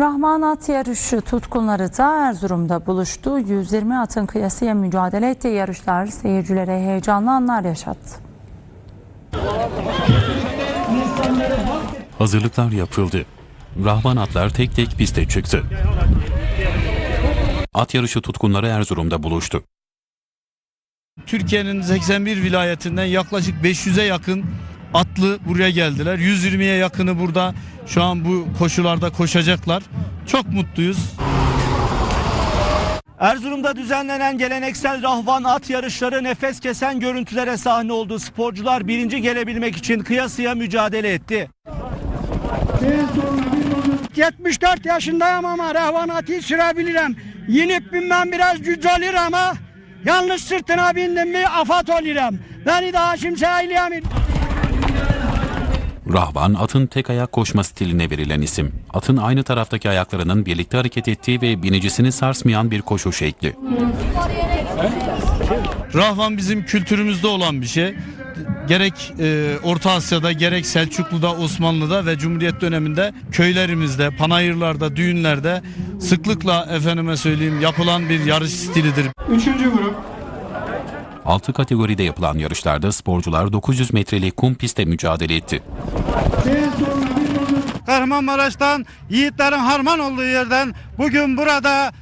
Rahman at yarışı tutkunları da Erzurum'da buluştu. 120 atın kıyasıya mücadele ettiği yarışlar seyircilere heyecanlı anlar yaşattı. Hazırlıklar yapıldı. Rahman atlar tek tek piste çıktı. At yarışı tutkunları Erzurum'da buluştu. Türkiye'nin 81 vilayetinden yaklaşık 500'e yakın atlı buraya geldiler. 120'ye yakını burada şu an bu koşularda koşacaklar. Çok mutluyuz. Erzurum'da düzenlenen geleneksel rahvan at yarışları nefes kesen görüntülere sahne oldu. Sporcular birinci gelebilmek için kıyasıya mücadele etti. 74 yaşındayım ama rehvanatı sürebilirim. Yinip binmem biraz güç olur ama yanlış sırtına bindim mi afat olurum. Beni daha kimse eyleyemir. Rahvan atın tek ayak koşma stiline verilen isim. Atın aynı taraftaki ayaklarının birlikte hareket ettiği ve binicisini sarsmayan bir koşu şekli. Rahvan bizim kültürümüzde olan bir şey. Gerek e, Orta Asya'da gerek Selçuklu'da, Osmanlı'da ve Cumhuriyet döneminde köylerimizde, panayırlarda, düğünlerde sıklıkla efendime söyleyeyim yapılan bir yarış stilidir. Üçüncü grup 6 kategoride yapılan yarışlarda sporcular 900 metrelik kum pistte mücadele etti. Kahramanmaraş'tan yiğitlerin harman olduğu yerden bugün burada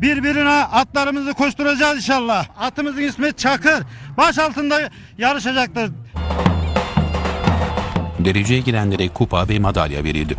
birbirine atlarımızı koşturacağız inşallah. Atımızın ismi Çakır. Baş altında yarışacaktır. Dereceye girenlere kupa ve madalya verildi.